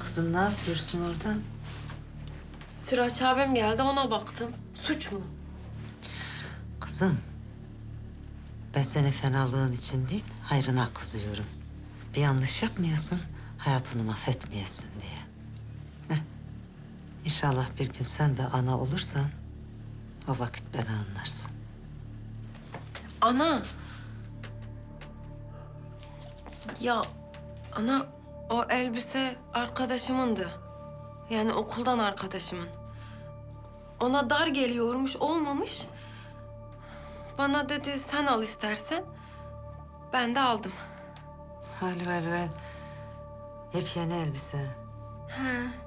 Kızım ne yapıyorsun orada? Sıraç abim geldi ona baktım. Suç mu? Kızım, ben seni fenalığın için değil, hayrına kızıyorum. Bir yanlış yapmayasın, hayatını mahvetmeyesin diye. Heh. İnşallah bir gün sen de ana olursan, o vakit beni anlarsın. Ana. Ya ana o elbise arkadaşımındı. Yani okuldan arkadaşımın. Ona dar geliyormuş, olmamış. Bana dedi sen al istersen. Ben de aldım. Hal vel vel. Yepyeni elbise. He.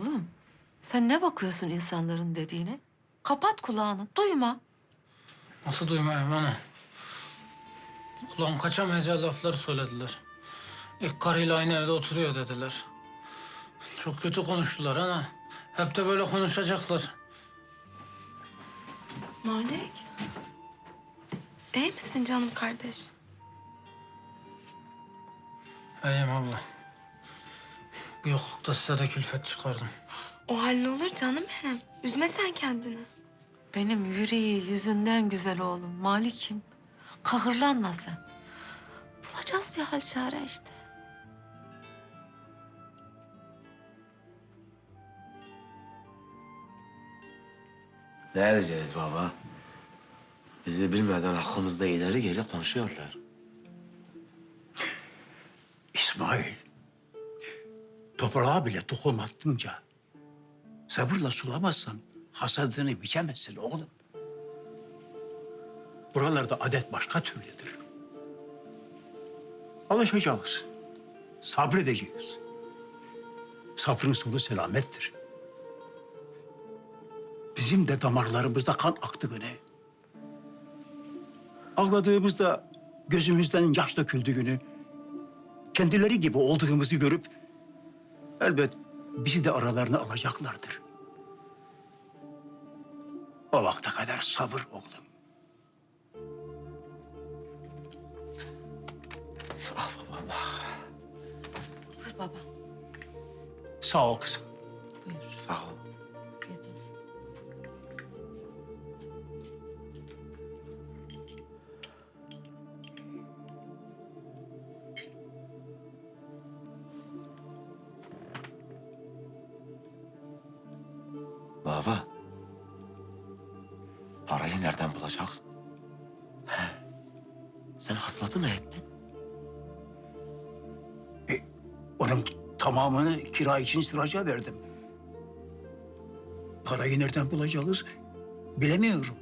Oğlum, sen ne bakıyorsun insanların dediğine? Kapat kulağını, duyma. Nasıl duymayayım ana? Kulağım kaçamayacağı laflar söylediler. İlk karıyla aynı evde oturuyor dediler. Çok kötü konuştular ana. Hep de böyle konuşacaklar. Malik. İyi misin canım kardeş? İyiyim abla. Bu yoklukta size de külfet çıkardım. O hallolur canım benim. Üzme sen kendini. Benim yüreği yüzünden güzel oğlum, Malik'im. Kahırlanma sen. Bulacağız bir hal çare işte. Ne edeceğiz baba? Bizi bilmeden hakkımızda ileri geri konuşuyorlar. İsmail, toprağa bile tohum attınca sabırla sulamazsan hasadını biçemezsin oğlum. Buralarda adet başka türlüdür. Alışacağız, sabredeceğiz. Sabrın sonu selamettir. Bizim de damarlarımızda kan aktı güne. Ağladığımızda gözümüzden yaş döküldüğünü, kendileri gibi olduğumuzu görüp elbet bizi de aralarına alacaklardır. O vakte kadar sabır oğlum. Buyur baba. Sağ ol kızım. Buyur. Sağ ol. Baba. Parayı nereden bulacağız? He. Sen hasılatı mı ettin? E, onun tamamını kira için sıraca verdim. Parayı nereden bulacağız bilemiyorum.